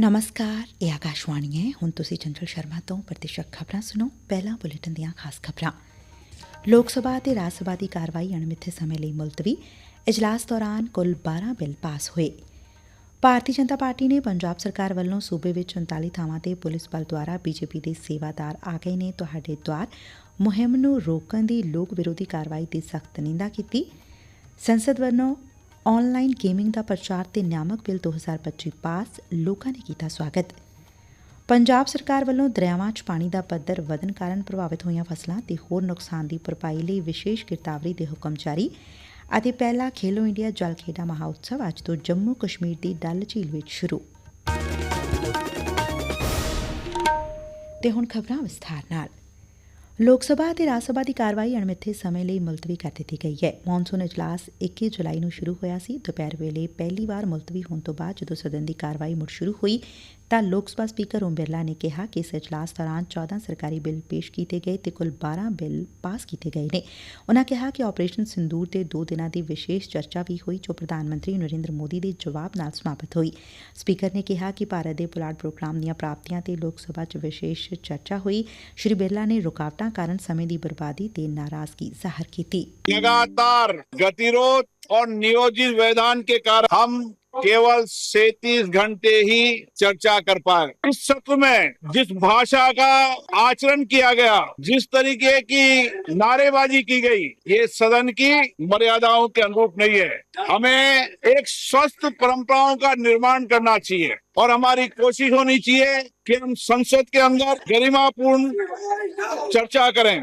ਨਮਸਕਾਰ ਇਹ ਆਕਾਸ਼ਵਾਣੀ ਹੈ ਹੁਣ ਤੁਸੀਂ ਚੰਚਲ ਸ਼ਰਮਾ ਤੋਂ ਪ੍ਰਤੀਸ਼ਤ ਖਬਰਾਂ ਸੁਣੋ ਪਹਿਲਾਂ ਬੁਲੇਟਿਨ ਦੀਆਂ ਖਾਸ ਖਬਰਾਂ ਲੋਕ ਸਭਾ ਅਤੇ ਰਾਜ ਸਭਾ ਦੀ ਕਾਰਵਾਈ ਅਣਮਿੱਥੇ ਸਮੇਂ ਲਈ ਮੁਲਤਵੀ ਇਜਲਾਸ ਦੌਰਾਨ ਕੁੱਲ 12 ਬਿੱਲ ਪਾਸ ਹੋਏ ਭਾਰਤੀ ਜਨਤਾ ਪਾਰਟੀ ਨੇ ਪੰਜਾਬ ਸਰਕਾਰ ਵੱਲੋਂ ਸੂਬੇ ਵਿੱਚ 39 ਥਾਵਾਂ ਤੇ ਪੁਲਿਸ ਬਲ ਦੁਆਰਾ ਬੀਜੇਪੀ ਦੇ ਸੇਵਾਦਾਰ ਆ ਗਏ ਨੇ ਤੁਹਾਡੇ ਦੁਆਰ ਮੁਹਿੰਮ ਨੂੰ ਰੋਕਣ ਦੀ ਲੋਕ ਵਿਰੋਧੀ ਕਾਰਵਾਈ ਦੀ ਸਖਤ ਨਿੰਦਾ ਕੀਤੀ ਸੰਸਦ ਵੱਲੋਂ ਆਨਲਾਈਨ ਗੇਮਿੰਗ ਦਾ ਪ੍ਰਚਾਰ ਤੇ ਨਿਆਮਕ ਬਿੱਲ 2025 ਪਾਸ, ਲੋਕਾਂ ਨੇ ਕੀਤਾ ਸਵਾਗਤ। ਪੰਜਾਬ ਸਰਕਾਰ ਵੱਲੋਂ ਦਰਿਆਵਾਂ 'ਚ ਪਾਣੀ ਦਾ ਪੱਧਰ ਵਧਣ ਕਾਰਨ ਪ੍ਰਭਾਵਿਤ ਹੋਈਆਂ ਫਸਲਾਂ ਤੇ ਹੋਰ ਨੁਕਸਾਨ ਦੀ ਭਰਪਾਈ ਲਈ ਵਿਸ਼ੇਸ਼ ਗਿਰਤਾਵਰੀ ਦੇ ਹੁਕਮ ਜਾਰੀ ਅਤੇ ਪਹਿਲਾ ਖੇਲੋ ਇੰਡੀਆ ਜਲ ਖੇਡਾਂ ਮਹਾਉਤਸਵ ਅੱਜ ਤੋਂ ਜੰਮੂ ਕਸ਼ਮੀਰ ਦੀ ਡੱਲ ਝੀਲ ਵਿੱਚ ਸ਼ੁਰੂ। ਤੇ ਹੁਣ ਖਬਰਾਂ ਵਿਸਥਾਰ ਨਾਲ। ਲੋਕ ਸਭਾ ਅਤੇ ਰਾਜ ਸਭਾ ਦੀ ਕਾਰਵਾਈ ਅਣਮਿੱਥੇ ਸਮੇਂ ਲਈ ਮੁਲਤਵੀ ਕਰ ਦਿੱਤੀ ਗਈ ਹੈ। ਮੌਨਸੂਨ ਇਜਲਾਸ 21 ਜੁਲਾਈ ਨੂੰ ਸ਼ੁਰੂ ਹੋਇਆ ਸੀ। ਦੁਪਹਿਰ ਵੇਲੇ ਪਹਿਲੀ ਵਾਰ ਮੁਲਤਵੀ ਹੋਣ ਤੋਂ ਬਾਅਦ ਜਦੋਂ ਸਦਨ ਦੀ ਕਾਰਵਾਈ ਮੁੜ ਸ਼ੁਰੂ ਹੋਈ ਤਾਂ ਲੋਕ ਸਭਾ ਸਪੀਕਰ ਓਮ ਬਿਰਲਾ ਨੇ ਕਿਹਾ ਕਿ ਇਸ ਇਜਲਾਸ ਦੌਰਾਨ 14 ਸਰਕਾਰੀ ਬਿੱਲ ਪੇਸ਼ ਕੀਤੇ ਗਏ ਤੇ ਕੁੱਲ 12 ਬਿੱਲ ਪਾਸ ਕੀਤੇ ਗਏ ਨੇ ਉਨ੍ਹਾਂ ਕਿਹਾ ਕਿ ਆਪਰੇਸ਼ਨ ਸਿੰਦੂਰ ਤੇ ਦੋ ਦਿਨਾਂ ਦੀ ਵਿਸ਼ੇਸ਼ ਚਰਚਾ ਵੀ ਹੋਈ ਜੋ ਪ੍ਰਧਾਨ ਮੰਤਰੀ ਨਰਿੰਦਰ ਮੋਦੀ ਦੇ ਜਵਾਬ ਨਾਲ ਸਮਾਪਤ ਹੋਈ ਸਪੀਕਰ ਨੇ ਕਿਹਾ ਕਿ ਭਾਰਤ ਦੇ ਪੁਲਾੜ ਪ੍ਰੋਗਰਾਮ ਦੀਆਂ ਪ੍ਰਾਪਤੀਆਂ ਤੇ ਲੋਕ ਸਭਾ 'ਚ ਵਿਸ਼ੇਸ਼ ਚਰਚਾ ਹੋਈ ਸ਼੍ਰੀ ਬਿਰਲਾ ਨੇ ਰੁਕਾਵਟਾਂ ਕਾਰਨ ਸਮੇਂ ਦੀ ਬਰਬਾਦੀ ਤੇ ਨਾਰਾਜ਼ਗੀ ਜ਼ਾਹਰ ਕੀਤੀ लगातार गतिरोध और नियोजित व्यवधान के कारण हम केवल 37 घंटे ही चर्चा कर पाए। इस सत्र में जिस भाषा का आचरण किया गया, जिस तरीके की नारेबाजी की गई, ये सदन की मर्यादाओं के अनुरूप नहीं है। हमें एक स्वस्थ परंपराओं का निर्माण करना चाहिए और हमारी कोशिश होनी चाहिए कि हम संसद के अंदर गरिमापूर्ण चर्चा करें।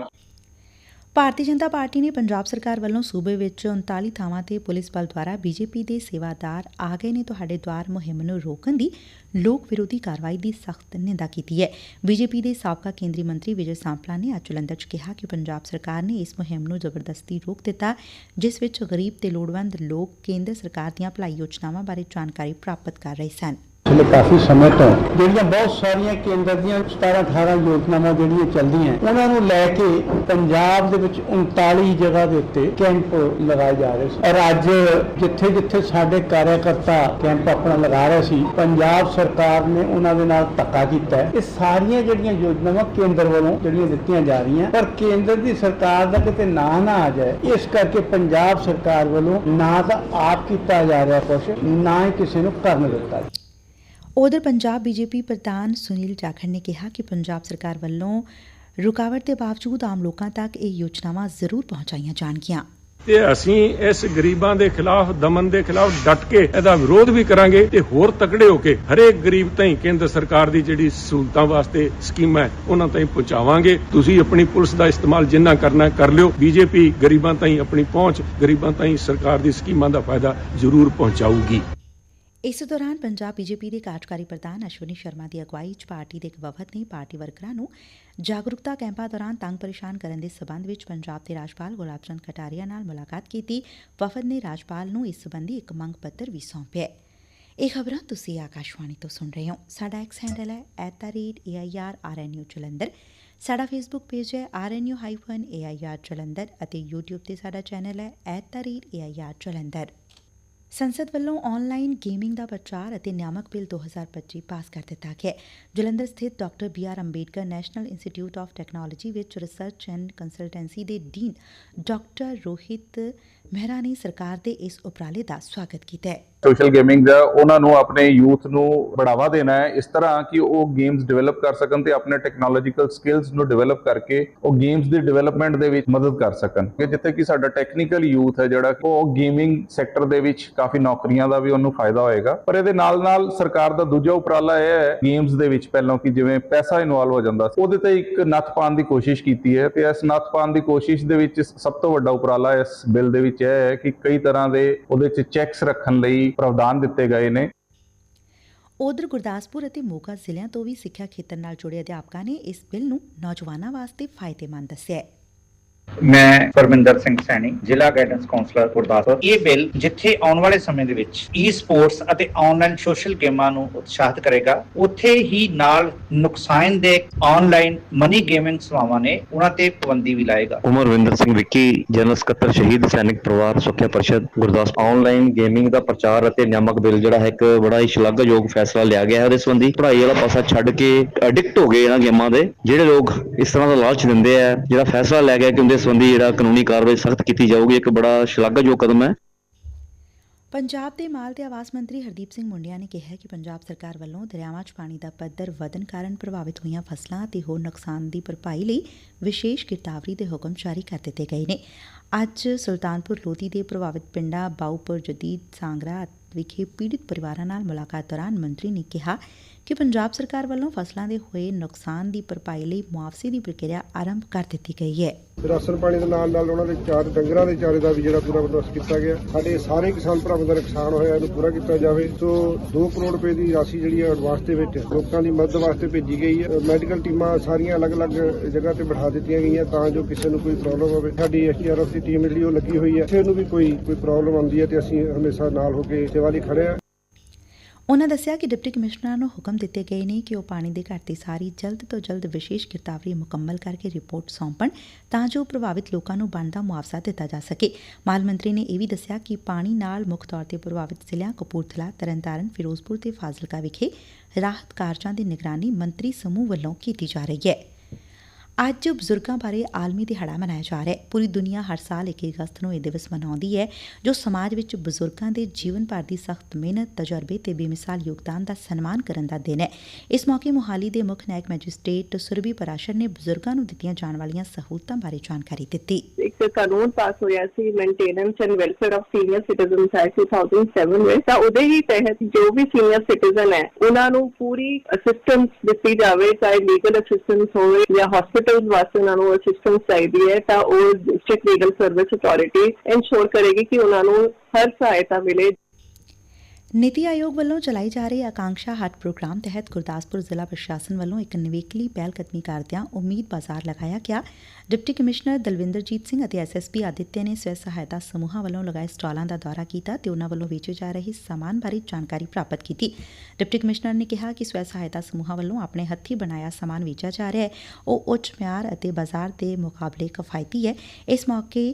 ਭਾਰਤੀ ਜਨਤਾ ਪਾਰਟੀ ਨੇ ਪੰਜਾਬ ਸਰਕਾਰ ਵੱਲੋਂ ਸੂਬੇ ਵਿੱਚ 39 ਥਾਵਾਂ ਤੇ ਪੁਲਿਸ ਬਲ ਦੁਆਰਾ ਬੀਜੇਪੀ ਦੇ ਸੇਵਾਦਾਰ ਆ ਗਏ ਨੇ। ਤੁਹਾਡੇ ਦੁਆਰ ਮੁਹਿੰਮ ਨੂੰ ਰੋਕਣ ਦੀ ਲੋਕ ਵਿਰੋਧੀ ਕਾਰਵਾਈ ਦੀ ਸਖਤ ਨਿੰਦਾ ਕੀਤੀ ਹੈ। ਬੀਜੇਪੀ ਦੇ ਸਾਬਕਾ ਕੇਂਦਰੀ ਮੰਤਰੀ ਵਿਜੇ ਸਾਂਪਲਾ ਨੇ ਅੱਜ ਜਲੰਧਰ 'ਚ ਕਿਹਾ ਕਿ ਪੰਜਾਬ ਸਰਕਾਰ ਨੇ ਇਸ ਮੁਹਿੰਮ ਨੂੰ ਜ਼ਬਰਦਸਤੀ ਰੋਕ ਦਿੱਤਾ, ਜਿਸ ਵਿੱਚ ਗਰੀਬ ਤੇ ਲੋੜਵੰਦ ਲੋਕ ਕੇਂਦਰ ਸਰਕਾਰ ਦੀਆਂ ਭਲਾਈ ਯੋਜਨਾਵਾਂ ਬਾਰੇ ਜਾਣਕਾਰੀ ਪ੍ਰਾਪਤ ਕਰ ਰਹੇ ਸਨ। ਪਿਛਲੇ ਕਾਫੀ ਸਮੇਂ ਤੋਂ ਜਿਹੜੀਆਂ ਬਹੁਤ ਸਾਰੀਆਂ ਕੇਂਦਰ ਦੀਆਂ 17 18 ਯੋਜਨਾਵਾਂ ਜਿਹੜੀਆਂ ਚੱਲਦੀਆਂ, ਉਹਨਾਂ ਨੂੰ ਲੈ ਕੇ ਪੰਜਾਬ ਦੇ ਵਿੱਚ 39 ਜਗ੍ਹਾ ਦੇ ਉੱਤੇ ਕੈਂਪ ਲਗਾਏ ਜਾ ਰਹੇ ਸੀ। ਔਰ ਅੱਜ ਜਿੱਥੇ ਜਿੱਥੇ ਸਾਡੇ ਕਾਰਜਕਰਤਾ ਕੈਂਪ ਆਪਣਾ ਲਗਾ ਰਹੇ ਸੀ, ਪੰਜਾਬ ਸਰਕਾਰ ਨੇ ਉਹਨਾਂ ਦੇ ਨਾਲ ਧੱਕਾ ਕੀਤਾ। ਇਹ ਸਾਰੀਆਂ ਜਿਹੜੀਆਂ ਯੋਜਨਾਵਾਂ ਕੇਂਦਰ ਵੱਲੋਂ ਜਿਹੜੀਆਂ ਦਿੱਤੀਆਂ ਜਾ ਰਹੀਆਂ, ਪਰ ਕੇਂਦਰ ਦੀ ਸਰਕਾਰ ਦਾ ਕਿਤੇ ਨਾਂ ਨਾ ਆ ਜਾਏ, ਇਸ ਕਰਕੇ ਪੰਜਾਬ ਸਰਕਾਰ ਵੱਲੋਂ ਨਾ ਤਾਂ ਆਪ ਕੀਤਾ ਜਾ ਰਿਹਾ ਕੁਛ, ਨਾ ਹੀ ਕਿਸੇ ਨੂੰ ਕਰਨ ਦਿੱਤਾ ਉਧਰ ਪੰਜਾਬ ਬੀਜੇਪੀ ਪ੍ਰਧਾਨ ਸੁਨੀਲ ਜਾਖੜ ਨੇ ਕਿਹਾ ਕਿ ਪੰਜਾਬ ਸਰਕਾਰ ਵੱਲੋਂ ਰੁਕਾਵਟ ਦੇ ਬਾਵਜੂਦ ਆਮ ਲੋਕਾਂ ਤੱਕ ਇਹ ਯੋਜਨਾਵਾਂ ਜ਼ਰੂਰ ਪਹੁੰਚਾਈਆਂ ਜਾਣਗੀਆਂ। ਤੇ ਅਸੀਂ ਇਸ ਗਰੀਬਾਂ ਦੇ ਖਿਲਾਫ, ਦਮਨ ਦੇ ਖਿਲਾਫ ਡਟ ਕੇ ਇਹਦਾ ਵਿਰੋਧ ਵੀ ਕਰਾਂਗੇ ਤੇ ਹੋਰ ਤਕੜੇ ਹੋ ਕੇ ਹਰੇਕ ਗਰੀਬ ਤਾਈਂ ਕੇਂਦਰ ਸਰਕਾਰ ਦੀ ਜਿਹੜੀ ਸਹੂਲਤਾਂ ਵਾਸਤੇ ਸਕੀਮਾਂ ਹੈ, ਉਹਨਾਂ ਤਾਈਂ ਪਹੁੰਚਾਵਾਂਗੇ। ਤੁਸੀਂ ਆਪਣੀ ਪੁਲਿਸ ਦਾ ਇਸਤੇਮਾਲ ਜਿੰਨਾ ਕਰਨਾ ਕਰ ਲਿਓ। ਬੀਜੇਪੀ ਗਰੀਬਾਂ ਤਾਈਂ ਆਪਣੀ ਪਹੁੰਚ, ਗਰੀਬਾਂ ਤਾਈਂ ਸਰਕਾਰ ਦੀ ਸਕੀਮਾਂ ਦਾ ਫਾਇਦਾ ਜ਼ਰੂਰ ਪਹੁੰਚਾਊਗੀ। ਇਸ ਦੌਰਾਨ ਪੰਜਾਬ ਬੀਜੇਪੀ ਦੇ ਕਾਰਜਕਾਰੀ ਪ੍ਰਧਾਨ ਅਸ਼ਵਨੀ ਸ਼ਰਮਾ ਦੀ ਅਗਵਾਈ 'ਚ ਪਾਰਟੀ ਦੇ ਇੱਕ ਵਫਦ ਨੇ ਪਾਰਟੀ ਵਰਕਰਾਂ ਨੂੰ ਜਾਗਰੂਕਤਾ ਕੈਂਪਾਂ ਦੌਰਾਨ ਤੰਗ ਪਰੇਸ਼ਾਨ ਕਰਨ ਦੇ ਸਬੰਧ ਵਿੱਚ ਪੰਜਾਬ ਦੇ ਰਾਜਪਾਲ ਗੁਲਾਬ ਚੰਦ ਕਟਾਰੀਆ ਨਾਲ ਮੁਲਾਕਾਤ ਕੀਤੀ। ਵਫਦ ਨੇ ਰਾਜਪਾਲ ਨੂੰ ਇਸ ਸਬੰਧੀ ਇੱਕ ਮੰਗ ਪੱਤਰ ਵੀ ਸੌਂਪਿਆ। ਇਹ ਖਬਰਾਂ ਤੁਸੀਂ ਆਕਾਸ਼ਵਾਣੀ ਤੋਂ ਸੁਣ ਰਹੇ ਹੋ। ਸਾਡਾ ਐਕਸ ਹੈਂਡਲ ਹੈ @airrnu ਜਲੰਧਰ। ਸਾਡਾ ਫੇਸਬੁੱਕ ਪੇਜ ਹੈ rnu-air ਜਲੰਧਰ ਅਤੇ YouTube ਤੇ ਸਾਡਾ ਚੈਨਲ ਹੈ @air ਜਲੰਧਰ। ਸੰਸਦ ਵੱਲੋਂ ਆਨਲਾਈਨ ਗੇਮਿੰਗ ਦਾ ਪ੍ਰਚਾਰ ਅਤੇ ਨਿਆਮਕ ਬਿੱਲ 2025 ਪਾਸ ਕਰ ਦਿੱਤਾ ਗਿਆ ਜਲੰਧਰ ਸਥਿਤ doctor B R Ambedkar national institute of technology ਵਿੱਚ ਰਿਸਰਚ ਐਂਡ ਕੰਸਲਟੈਂਸੀ ਦੇ ਡੀਨ ਡਾਕਟਰ ਰੋਹਿਤ ਮਹਿਰਾ ਨੇ ਸਰਕਾਰ ਦੇ ਇਸ ਉਪਰਾਲੇ ਦਾ ਸਵਾਗਤ ਕੀਤਾ ਹੈ। ਸੋਸ਼ਲ ਗੇਮਿੰਗ ਹੈ ਉਹਨਾਂ ਨੂੰ ਆਪਣੇ ਯੂਥ ਨੂੰ ਬੜਾਵਾ ਦੇਣਾ ਹੈ। ਇਸ ਤਰ੍ਹਾਂ ਕਿ ਉਹ ਗੇਮਸ ਡਿਵੈਲਪ ਕਰ ਸਕਣ ਤੇ ਆਪਣੇ ਟੈਕਨੋਲੋਜੀਕਲ ਸਕਿੱਲਸ ਨੂੰ ਡਿਵੈਲਪ ਕਰਕੇ ਉਹ ਗੇਮਸ ਦੀ ਡਿਵੈਲਪਮੈਂਟ ਦੇ ਵਿੱਚ ਮਦਦ ਕਰ ਸਕਣ। ਕਿ ਜਿੱਥੇ ਕਿ ਸਾਡਾ ਟੈਕਨੀਕਲ ਯੂਥ ਹੈ ਜਿਹੜਾ ਉਹ ਗੇਮਿੰਗ ਸੈਕਟਰ ਦੇ ਵਿੱਚ ਕਾਫੀ ਨੌਕਰੀਆਂ ਦਾ ਵੀ ਉਹਨੂੰ ਫਾਇਦਾ ਹੋਏਗਾ। ਪਰ ਇਹਦੇ ਨਾਲ ਨਾਲ ਸਰਕਾਰ ਦਾ ਦੂਜਾ ਉਪਰਾਲਾ ਇਹ ਹੈ ਗੇਮਸ ਦੇ ਵਿੱਚ ਪਹਿਲਾਂ ਕਿ ਜਿਵੇਂ ਪੈਸਾ ਇਨਵੋਲਵ ਹੋ ਜਾਂਦਾ ਉਹਦੇ ਤੇ ਇੱਕ ਨੱਥ ਪਾਉਣ ਦੀ ਕੋਸ਼ਿਸ਼ ਕੀਤੀ ਹੈ ਤੇ ਇਸ ਨੱਥ ਪਾਉਣ ਦੀ ਕੋਸ਼ਿਸ਼ ਦੇ ਵਿੱਚ ਸਭ ਤੋਂ ਵੱਡਾ ਉਪਰਾਲਾ ਇਸ ਬਿੱਲ ਦੇ ਵਿੱਚ ਇਹ ਹੈ ਕਿ ਕਈ ਤਰ੍ਹਾਂ ਦੇ ਉਹਦੇ 'ਚ ਚੈੱਕਸ ਰੱਖਣ ਲਈ ਪ੍ਰਾਵਧਾਨ ਦਿੱਤੇ ਗਏ ਨੇ। ਉਧਰ ਗੁਰਦਾਸਪੁਰ ਅਤੇ ਮੋਗਾ ਜ਼ਿਲ੍ਹਿਆਂ ਤੋਂ ਵੀ ਸਿੱਖਿਆ ਖੇਤਰ ਨਾਲ ਜੁੜੇ ਅਧਿਆਪਕਾਂ ਨੇ ਇਸ ਬਿੱਲ ਨੂੰ ਨੌਜਵਾਨਾਂ ਵਾਸਤੇ ਫਾਇਦੇਮੰਦ ਦੱਸਿਆ ਹੈ। ਮੈਂ ਪਰਮਿੰਦਰ ਸਿੰਘ ਸੈਣੀ, ਜ਼ਿਲ੍ਹਾ ਗਾਈਡੈਂਸ ਕਾਉਂਸਲਰ ਗੁਰਦਾਸਪੁਰ। ਇਹ ਬਿੱਲ ਜਿੱਥੇ ਆਉਣ ਵਾਲੇ ਸਮੇਂ ਦੇ ਵਿੱਚ ਈ ਸਪੋਰਟਸ ਅਤੇ ਆਨਲਾਈਨ ਸੋਸ਼ਲ ਗੇਮਾਂ ਨੂੰ ਉਤਸ਼ਾਹਿਤ ਕਰੇਗਾ, ਉੱਥੇ ਹੀ ਨਾਲ ਨੁਕਸਾਨਦੇਹ ਆਨਲਾਈਨ ਮਨੀ ਗੇਮਿੰਗ ਸੇਵਾਵਾਂ ਨੇ, ਉਹਨਾਂ ਤੇ ਪਾਬੰਦੀ ਵੀ ਲਾਏਗਾ। ਉਮਰਵਿੰਦਰ ਸਿੰਘ ਵਿੱਕੀ, ਜਨਰਲ ਸਕੱਤਰ, ਸ਼ਹੀਦ ਸੈਨਿਕ ਪਰਿਵਾਰ, ਸੁੱਖਿਆ ਪਰਿਸ਼ਦ, ਗੁਰਦਾਸਪੁਰ। ਆਨਲਾਈਨ ਗੇਮਿੰਗ ਦਾ ਪ੍ਰਚਾਰ ਅਤੇ ਨਿਆਮਕ ਬਿੱਲ, ਜਿਹੜਾ ਹੈ ਇੱਕ ਬੜਾ ਹੀ ਸ਼ਲਾਘਾਯੋਗ ਫੈਸਲਾ ਲਿਆ ਗਿਆ ਹੈ, ਉਹਦੇ ਸੰਬੰਧੀ ਪੜ੍ਹਾਈ ਵਾਲਾ ਪਾਸਾ ਛੱਡ ਕੇ ਐਡਿਕਟ ਹੋ ਗਏ ਇਹਨਾਂ ਗੇਮਾਂ ਦੇ, ਜਿਹੜੇ ਲੋਕ ਇਸ ਤਰ੍ਹਾਂ ਦਾ ਲਾਲਚ ਦਿੰਦੇ ਆ, ਜਿਹੜਾ ਫੈਸਲਾ ਲਿਆ ਗਿਆ ਕਿ ਉਹਦੇ ਸੰਬੰਧੀ ਜਿਹੜਾ ਕਾਨੂੰਨੀ ਕਾਰਵਾਈ ਸਖਤ ਕੀਤੀ ਜਾਊਗੀ, ਇੱਕ ਬੜਾ ਸ਼ਲਾਘਾਯੋਗ ਕਦਮ ਹੈ। ਪੰਜਾਬ ਦੇ ਮਾਲ ਤੇ ਆਵਾਸ ਮੰਤਰੀ ਹਰਦੀਪ ਸਿੰਘ ਮੁੰਡਿਆ ਨੇ ਕਿਹਾ ਕਿ ਪੰਜਾਬ ਸਰਕਾਰ ਵੱਲੋਂ ਦਰਿਆਵਾਂ 'ਚ ਪਾਣੀ ਦਾ ਪੱਧਰ ਵਧਣ ਕਾਰਨ ਪ੍ਰਭਾਵਿਤ ਹੋਈਆਂ ਫਸਲਾਂ ਅਤੇ ਹੋਰ ਨੁਕਸਾਨ ਦੀ ਭਰਪਾਈ ਲਈ ਵਿਸ਼ੇਸ਼ ਗਿਰਤਾਵਰੀ ਦੇ ਹੁਕਮ ਜਾਰੀ ਕਰ ਦਿੱਤੇ ਗਏ ਨੇ। ਅੱਜ ਸੁਲਤਾਨਪੁਰ ਲੋਧੀ ਦੇ ਪ੍ਰਭਾਵਿਤ ਪਿੰਡਾਂ ਬਾਊਪੁਰ, ਜਦੀਦ, ਸਾਂਗਰਾ ਵਿਖੇ ਪੀੜਿਤ ਪਰਿਵਾਰਾਂ ਨਾਲ ਮੁਲਾਕਾਤ ਦੌਰਾਨ ਮੰਤਰੀ ਨੇ ਕਿਹਾ ਕਿ ਪੰਜਾਬ ਸਰਕਾਰ ਵੱਲੋਂ ਫਸਲਾਂ ਦੇ ਹੋਏ ਨੁਕਸਾਨ ਦੀ ਭਰਪਾਈ ਲਈ ਮੁਆਵਜ਼ੇ ਦੀ ਪ੍ਰਕਿਰਿਆ ਆਰੰਭ ਕਰ ਦਿੱਤੀ ਗਈ ਹੈ। ਰਾਸ਼ਨ ਪਾਣੀ ਦੇ ਨਾਲ ਨਾਲ ਉਹਨਾਂ ਦੇ ਚਾਰ ਡੰਗਰਾਂ ਦੇ ਚਾਰੇ ਦਾ ਵੀ ਜਿਹੜਾ ਪੂਰਾ ਬੰਦੋਬਸਤ ਕੀਤਾ ਗਿਆ। ਸਾਡੇ ਸਾਰੇ ਕਿਸਾਨ ਭਰਾਵਾਂ ਦਾ ਨੁਕਸਾਨ ਹੋਇਆ, ਇਹਨੂੰ ਪੂਰਾ ਕੀਤਾ ਜਾਵੇ। ਸੋ 2 ਕਰੋੜ ਰੁਪਏ ਦੀ ਰਾਸ਼ੀ ਜਿਹੜੀ ਹੈ ਐਡਵਾਂਸ ਦੇ ਵਿੱਚ ਲੋਕਾਂ ਦੀ ਮਦਦ ਵਾਸਤੇ ਭੇਜੀ ਗਈ ਹੈ। ਮੈਡੀਕਲ ਟੀਮਾਂ ਸਾਰੀਆਂ ਅਲੱਗ-ਅਲੱਗ ਜਗ੍ਹਾ ਤੇ ਬਿਠਾ ਦਿੱਤੀਆਂ ਗਈਆਂ ਤਾਂ ਜੋ ਕਿਸੇ ਨੂੰ ਕੋਈ ਪ੍ਰੋਬਲਮ ਹੋਵੇ। ਸਾਡੀ ਐਸਟੀਆਰਐਫ ਦੀ ਟੀਮ ਜਿਹੜੀ ਉਹ ਲੱਗੀ ਹੋਈ ਹੈ। ਕਿਸੇ ਨੂੰ ਵੀ ਕੋਈ ਕੋਈ ਪ੍ਰੋਬਲਮ ਆਉਂਦੀ ਹੈ ਤੇ ਅਸੀਂ ਹਮੇਸ਼ਾ ਨਾਲ ਹੋ ਕੇ ਸੇਵਾ ਲਈ ਖੜੇ ਹਾਂ। ਉਨ੍ਹਾਂ ਦੱਸਿਆ ਕਿ ਡਿਪਟੀ ਕਮਿਸ਼ਨਰਾਂ ਨੂੰ ਹੁਕਮ ਦਿੱਤੇ ਗਏ ਨੇ ਕਿ ਉਹ ਪਾਣੀ ਦੇ ਘਾਟ ਦੀ ਸਾਰੀ ਜਲਦ ਤੋਂ ਜਲਦ ਵਿਸ਼ੇਸ਼ ਗਿਰਤਾਵਰੀ ਮੁਕੰਮਲ ਕਰਕੇ ਰਿਪੋਰਟ ਸੌਂਪਣ ਤਾਂ ਜੋ ਪ੍ਰਭਾਵਿਤ ਲੋਕਾਂ ਨੂੰ ਬਣਦਾ ਮੁਆਵਜ਼ਾ ਦਿੱਤਾ ਜਾ ਸਕੇ। ਮਾਲ ਮੰਤਰੀ ਨੇ ਇਹ ਵੀ ਦੱਸਿਆ ਕਿ ਪਾਣੀ ਨਾਲ ਮੁੱਖ ਤੌਰ ਤੇ ਪ੍ਰਭਾਵਿਤ ਜ਼ਿਲ੍ਹਿਆਂ ਕਪੂਰਥਲਾ, ਤਰਨਤਾਰਨ, ਫਿਰੋਜ਼ਪੁਰ ਤੇ ਫਾਜ਼ਿਲਕਾ ਵਿਖੇ ਰਾਹਤ ਕਾਰਜਾਂ ਦੀ ਨਿਗਰਾਨੀ ਮੰਤਰੀ ਸਮੂਹ ਵੱਲੋਂ ਕੀਤੀ ਜਾ ਰਹੀ ਹੈ। ਅੱਜ ਬਜ਼ੁਰਗਾਂ ਬਾਰੇ ਆਲਮੀ ਦਿਹਾੜਾ ਮਨਾਇਆ ਜਾ ਰਿਹਾ ਹੈ, ਪੂਰੀ ਦੁਨੀਆ ਹਰ ਸਾਲ 1 ਅਗਸਤ ਨੂੰ ਇਹ ਦਿਵਸ ਮਨਾਉਂਦੀ ਹੈ, ਜੋ ਸਮਾਜ ਵਿੱਚ ਬਜ਼ੁਰਗਾਂ ਦੇ ਜੀਵਨ ਭਰ ਦੀ ਸਖਤ ਮਿਹਨਤ, ਤਜਰਬੇ ਤੇ ਬੇਮਿਸਾਲ ਯੋਗਦਾਨ ਦਾ ਸਨਮਾਨ ਕਰਨ ਦਾ ਦਿਨ ਹੈ। ਇਸ ਮੌਕੇ ਮੁਹਾਲੀ ਦੇ ਮੁੱਖ ਨਾਇਕ ਮੈਜਿਸਟ੍ਰੇਟ ਸੁਰਭੀ ਪਰਾਸ਼ਰ ਨੇ ਬਜ਼ੁਰਗਾਂ ਨੂੰ ਦਿੱਤੀਆਂ ਜਾਣ ਵਾਲੀਆਂ ਸਹੂਲਤਾਂ ਬਾਰੇ ਜਾਣਕਾਰੀ ਦਿੱਤੀ। ਇੱਕ ਕਾਨੂੰਨ ਪਾਸ ਹੋਇਆ ਸੀ maintenance and welfare of senior citizens act 2007 ਵਿੱਚ, ਤਾਂ ਉਹਦੇ ਹੀ ਤਹਿਤ ਜੋ ਵੀ ਸੀਨੀਅਰ ਸਿਟੀਜ਼ਨ ਹੈ, ਉਹਨਾਂ ਨੂੰ ਪੂਰੀ ਅਸਿਸਟੈਂਸ ਦਿੱਤੀ ਜਾਵੇ, ਚਾਹੇ ਲੀਗਲ ਅਸਿਸਟੈਂਸ ਹੋਵੇ ਜਾਂ ਹਸਪੀਟਲ ਵਾਸਤੇ ਉਹਨਾਂ ਨੂੰ ਅਸਿਸਟੈਂਸ ਚਾਹੀਦੀ ਹੈ, ਤਾਂ ਉਹ district legal service authority insure ਕਰੇਗੀ ਕਿ ਉਹਨਾਂ ਨੂੰ ਹਰ ਸਹਾਇਤਾ ਮਿਲੇ। ਨੀਤੀ ਆਯੋਗ ਵੱਲੋਂ ਚਲਾਈ ਜਾ ਰਹੀ ਆਕਾਂਸ਼ਾ ਹੱਟ ਪ੍ਰੋਗਰਾਮ ਤਹਿਤ ਗੁਰਦਾਸਪੁਰ ਜ਼ਿਲ੍ਹਾ ਪ੍ਰਸ਼ਾਸਨ ਵੱਲੋਂ ਇੱਕ ਨਿਵੇਕਲੀ ਪਹਿਲ ਕਦਮੀ ਕਰਦਿਆਂ ਉਮੀਦ ਬਾਜ਼ਾਰ ਲਗਾਇਆ ਗਿਆ। ਡਿਪਟੀ ਕਮਿਸ਼ਨਰ ਦਲਵਿੰਦਰਜੀਤ ਸਿੰਘ ਅਤੇ ਐਸਐਸਪੀ ਆਦਿਤਿਆ ਨੇ ਸਵੈ ਸਹਾਇਤਾ ਸਮੂਹਾਂ ਵੱਲੋਂ ਲਗਾਏ ਸਟਾਲਾਂ ਦਾ ਦੌਰਾ ਕੀਤਾ ਤੇ ਉਹਨਾਂ ਵੱਲੋਂ ਵੇਚੇ ਜਾ ਰਹੇ ਸਾਮਾਨ ਬਾਰੇ ਜਾਣਕਾਰੀ ਪ੍ਰਾਪਤ ਕੀਤੀ। ਡਿਪਟੀ ਕਮਿਸ਼ਨਰ ਨੇ ਕਿਹਾ ਕਿ ਸਵੈ ਸਹਾਇਤਾ ਸਮੂਹਾਂ ਵੱਲੋਂ ਆਪਣੇ ਹੱਥੀ ਬਣਾਇਆ ਸਾਮਾਨ ਵੇਚਿਆ ਜਾ ਰਿਹਾ ਹੈ। ਉਹ ਉੱਚ ਮਿਆਰ ਅਤੇ ਬਾਜ਼ਾਰ ਦੇ ਮੁਕਾਬਲੇ ਕਿਫਾਇਤੀ ਹੈ। ਇਸ ਮੌਕੇ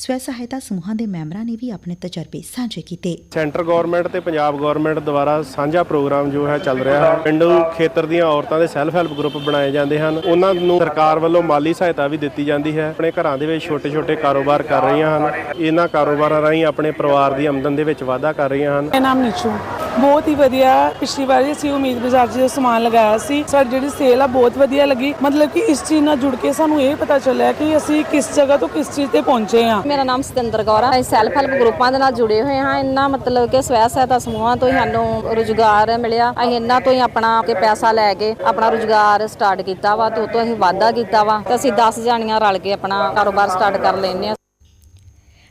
ਸਵੈ ਸਹਾਇਤਾ ਸਮੂਹਾਂ ਦੇ ਮੈਂਬਰਾਂ ਨੇ ਵੀ ਆਪਣੇ ਤਜਰਬੇ ਸਾਂਝੇ ਕੀਤੇ। ਸੈਂਟਰ ਗਵਰਨਮੈਂਟ ਤੇ ਪੰਜਾਬ ਗਵਰਨਮੈਂਟ ਦੁਆਰਾ ਸਾਂਝਾ ਪ੍ਰੋਗਰਾਮ ਜੋ ਹੈ ਚੱਲ ਰਿਹਾ ਹੈ ਪਿੰਡੂ ਖੇਤਰ ਦੀਆਂ ਔਰਤਾਂ ਦੇ ਸੈਲਫ ਹੈਲਪ ਗਰੁੱਪ ਬਣਾਏ ਜਾਂਦੇ ਹਨ। ਉਹਨਾਂ ਨੂੰ ਸਰਕਾਰ ਵੱਲੋਂ ਮਾਲੀ ਸਹਾਇਤਾ ਵੀ ਦਿੱਤੀ ਜਾਂਦੀ ਹੈ। ਆਪਣੇ ਘਰਾਂ ਦੇ ਵਿੱਚ ਛੋਟੇ-ਛੋਟੇ ਕਾਰੋਬਾਰ ਕਰ ਰਹੀਆਂ ਹਨ। ਇਹਨਾਂ ਕਾਰੋਬਾਰਾਂ ਰਾਹੀਂ ਆਪਣੇ ਪਰਿਵਾਰ ਦੀ ਆਮਦਨ ਦੇ ਵਿੱਚ ਵਾਧਾ ਕਰ ਰਹੀਆਂ ਹਨ। ਮੇਰਾ ਨਾਮ ਨਿਸ਼ੂ ਬਹੁਤ ਹੀ ਵਧੀਆ ਪਿਛਲੀ ਵਾਰੀ ਅਸੀਂ ਉਮੀਦ ਬਾਜ਼ਾਰ 'ਚ ਸਮਾਨ ਲਗਾਇਆ ਸੀ। ਸਾਡੀ ਜਿਹੜੀ ਸੇਲ ਆ ਬਹੁਤ ਵਧੀਆ ਲੱਗੀ। ਮਤਲਬ ਕਿ ਇਸ ਚੀਜ਼ ਨਾਲ ਜੁੜ ਕੇ ਸਾਨੂੰ ਇਹ ਪਤਾ ਚੱਲਿਆ ਕਿ ਅਸੀਂ ਕਿਸ ਜਗ੍ਹਾ ਤੋਂ ਕਿਸ ਚੀਜ਼ ਤੇ ਪਹੁੰਚੇ ਹਾਂ। ਮੇਰਾ ਨਾਮ ਸਤਿੰਦਰ ਕੌਰ ਹੈ ਸੈਲਫ ਹੈਲਪ ਗਰੁੱਪਾਂ ਦੇ ਨਾਲ ਜੁੜੇ ਹੋਏ ਹਾਂ। ਇਹਨਾਂ ਮਤਲਬ ਕਿ ਸਵੈ ਸਹਾਇਤਾ ਸਮੂਹਾਂ ਤੋਂ ਹੀ ਸਾਨੂੰ ਰੁਜ਼ਗਾਰ ਮਿਲਿਆ। ਅਸੀਂ ਇਹਨਾਂ ਤੋਂ ਹੀ ਆਪਣਾ ਕਿ ਪੈਸਾ ਲੈ ਕੇ ਆਪਣਾ ਰੁਜ਼ਗਾਰ ਸਟਾਰਟ ਕੀਤਾ ਵਾ ਤੇ ਉਹ ਤੋਂ ਅਸੀਂ ਵਾਧਾ ਕੀਤਾ ਵਾ। ਤੇ ਅਸੀਂ 10 ਜਾਣੀਆਂ ਰਲ ਕੇ ਆਪਣਾ ਕਾਰੋਬਾਰ ਸਟਾਰਟ ਕਰ ਲੈਂਦੇ ਹਾਂ।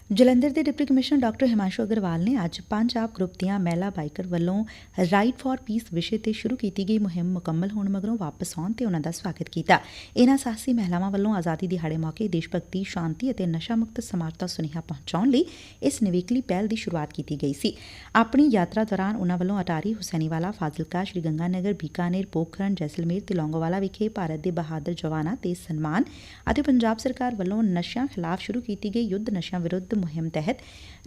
ਜਲੰਧਰ ਦੇ deputy commissioner doctor Himanshu Aggarwal ਨੇ ਅੱਜ ਪੰਜ ਆਪ ਗਰੁੱਪ ਦੀਆਂ ਮਹਿਲਾ ਬਾਈਕਰ ਵੱਲੋਂ ਰਾਈਡ ਫਾਰ ਪੀਸ ਵਿਸ਼ੇ ਤੇ ਸ਼ੁਰੂ ਕੀਤੀ ਗਈ ਮੁਹਿੰਮ ਮੁਕੰਮਲ ਹੋਣ ਮਗਰੋਂ ਵਾਪਸ ਆਉਣ ਤੇ ਉਹਨਾਂ ਦਾ ਸਵਾਗਤ ਕੀਤਾ। ਇਹਨਾਂ ਸਾਹਸੀ ਮਹਿਲਾਵਾਂ ਵੱਲੋਂ ਆਜ਼ਾਦੀ ਦਿਹਾੜੇ ਮੌਕੇ ਦੇਸ਼ ਭਗਤੀ, ਸ਼ਾਂਤੀ ਅਤੇ ਨਸ਼ਾ ਮੁਕਤ ਸਮਾਜ ਦਾ ਸੁਨੇਹਾ ਪਹੁੰਚਾਉਣ ਲਈ ਇਸ ਨਿਵੇਕਲੀ ਪਹਿਲ ਦੀ ਸ਼ੁਰੂਆਤ ਕੀਤੀ ਗਈ ਸੀ। ਆਪਣੀ ਯਾਤਰਾ ਦੌਰਾਨ ਉਹਨਾਂ ਵੱਲੋਂ ਅਟਾਰੀ, ਹੁਸੈਨੀਵਾਲਾ, ਫਾਜ਼ਿਲਕਾ ਸ਼੍ਰੀ ਗੰਗਾਨਗਰ ਬੀਕਾਨੇਰ, ਪੋਖਰਨ, ਜੈਸਲਮੇਰ ਤੇ ਲੌਂਗੋਵਾਲਾ ਵਿਖੇ ਭਾਰਤ ਦੇ ਬਹਾਦਰ ਜਵਾਨਾਂ ਤੇ ਸਨਮਾਨ ਅਤੇ ਪੰਜਾਬ ਸਰਕਾਰ ਵੱਲੋਂ ਨਸ਼ਿਆਂ ਖਿਲਾਫ ਸ਼ੁਰੂ ਕੀਤੀ ਗਈ ਯੁੱਧ ਨਸ਼ਿਆਂ ਵਿਰੁੱਧ ਮੁਹਿੰਮ ਤਹਿਤ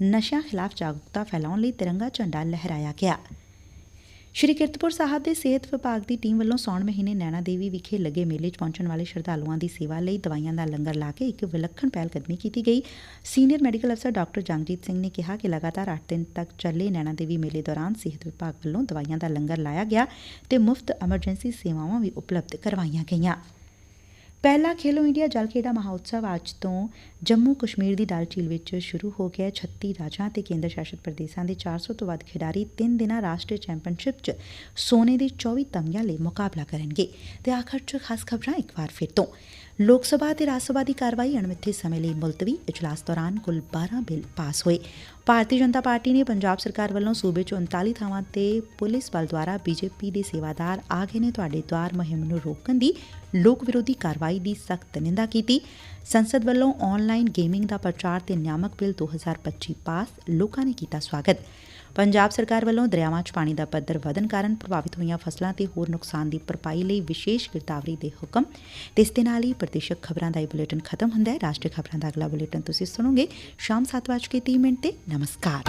ਨਸ਼ਿਆਂ ਖਿਲਾਫ ਜਾਗਰੂਕਤਾ ਫੈਲਾਉਣ ਲਈ ਤਿਰੰਗਾ ਝੰਡਾ ਲਹਿਰਾਇਆ ਗਿਆ। ਸ਼੍ਰੀ ਕਿਰਤਪੁਰ ਸਾਹਿਬ ਦੇ ਸਿਹਤ ਵਿਭਾਗ ਦੀ ਟੀਮ ਵੱਲੋਂ ਸੌਣ ਮਹੀਨੇ ਨੈਣਾ ਦੇਵੀ ਵਿਖੇ ਲੱਗੇ ਮੇਲੇ 'ਚ ਪਹੁੰਚਣ ਵਾਲੇ ਸ਼ਰਧਾਲੂਆਂ ਦੀ ਸੇਵਾ ਲਈ ਦਵਾਈਆਂ ਦਾ ਲੰਗਰ ਲਾ ਕੇ ਇੱਕ ਵਿਲੱਖਣ ਪਹਿਲ ਕਦਮੀ ਕੀਤੀ ਗਈ। ਸੀਨੀਅਰ ਮੈਡੀਕਲ ਅਫਸਰ ਡਾਕਟਰ ਜੰਗਜੀਤ ਸਿੰਘ ਨੇ ਕਿਹਾ ਕਿ ਲਗਾਤਾਰ 8 ਦਿਨ ਤੱਕ ਚੱਲੇ ਨੈਣਾ ਦੇਵੀ ਮੇਲੇ ਦੌਰਾਨ ਸਿਹਤ ਵਿਭਾਗ ਵੱਲੋਂ ਦਵਾਈਆਂ ਦਾ ਲੰਗਰ ਲਾਇਆ ਗਿਆ ਤੇ ਮੁਫਤ ਐਮਰਜੈਂਸੀ ਸੇਵਾਵਾਂ ਵੀ ਉਪਲਬਧ ਕਰਵਾਈਆਂ ਗਈਆਂ। ਪਹਿਲਾ ਖੇਲੋ ਇੰਡੀਆ ਜਲ ਖੇਡਾਂ ਮਹਾਉਤਸਵ ਅੱਜ ਤੋਂ ਜੰਮੂ ਕਸ਼ਮੀਰ ਦੀ ਡਲ ਝੀਲ ਵਿੱਚ ਸ਼ੁਰੂ ਹੋ ਗਿਆ। 36 ਰਾਜਾਂ ਤੇ ਕੇਂਦਰ ਸ਼ਾਸਿਤ ਪ੍ਰਦੇਸ਼ਾਂ ਦੇ 400 ਤੋਂ ਵੱਧ ਖਿਡਾਰੀ ਤਿੰਨ ਦਿਨਾਂ ਰਾਸ਼ਟਰੀ ਚੈਂਪੀਅਨਸ਼ਿਪ 'ਚ ਸੋਨੇ ਦੇ 24 ਤਮਗਿਆਂ ਲਈ ਮੁਕਾਬਲਾ ਕਰਨਗੇ। ਤੇ ਆਖਰ 'ਚ ਖਾਸ ਖਬਰਾਂ ਇੱਕ ਵਾਰ ਫਿਰ ਤੋਂ। ਲੋਕ ਸਭਾ ਤੇ ਰਾਜ ਸਭਾ ਦੀ ਕਾਰਵਾਈ ਅਣਮਿੱਥੇ ਸਮੇਂ ਲਈ ਮੁਲਤਵੀ ਇਜਲਾਸ ਦੌਰਾਨ ਕੁੱਲ 12 ਬਿੱਲ ਪਾਸ ਹੋਏ। ਭਾਰਤੀ ਜਨਤਾ ਪਾਰਟੀ ਨੇ ਪੰਜਾਬ ਸਰਕਾਰ ਵੱਲੋਂ ਸੂਬੇ 'ਚ 39 ਥਾਵਾਂ ਤੇ ਪੁਲਿਸ ਬਲ ਦੁਆਰਾ ਬੀਜੇਪੀ ਦੇ ਸੇਵਾਦਾਰ ਆ ਗਏ ਨੇ। ਤੁਹਾਡੇ ਦੁਆਰ ਮੁਹਿੰਮ ਨੂੰ ਰੋਕਣ ਦੀ ਲੋਕ ਵਿਰੋਧੀ ਕਾਰਵਾਈ ਦੀ ਸਖਤ ਨਿੰਦਾ ਕੀਤੀ। ਸੰਸਦ ਵੱਲੋਂ ਆਨਲਾਈਨ ਗੇਮਿੰਗ ਦਾ ਪ੍ਰਚਾਰ ਤੇ ਨਿਆਮਕ ਬਿੱਲ 2025 ਪਾਸ, ਲੋਕਾਂ ਨੇ ਕੀਤਾ ਸਵਾਗਤ। ਪੰਜਾਬ ਸਰਕਾਰ ਵੱਲੋਂ ਦਰਿਆਵਾਂ 'ਚ ਪਾਣੀ ਦਾ ਪੱਧਰ ਵਧਣ ਕਾਰਨ ਪ੍ਰਭਾਵਿਤ ਹੋਈਆਂ ਫਸਲਾਂ ਤੇ ਹੋਰ ਨੁਕਸਾਨ ਦੀ ਭਰਪਾਈ ਲਈ ਵਿਸ਼ੇਸ਼ ਗਿਰਦਾਵਰੀ ਦੇ ਹੁਕਮ। ਤੇ ਇਸ ਦੇ ਨਾਲ ਹੀ ਪ੍ਰਦੇਸ਼ਕ ਖਬਰਾਂ ਦਾ ਇਹ ਬੁਲੇਟਿਨ ਖਤਮ ਹੁੰਦਾ ਹੈ। ਰਾਸ਼ਟਰੀ ਖਬਰਾਂ ਦਾ ਅਗਲਾ ਬੁਲੇਟਿਨ ਤੁਸੀਂ ਸੁਣੋਗੇ ਸ਼ਾਮ 7:30 ਮਿੰਟ ਤੇ। ਨਮਸਕਾਰ।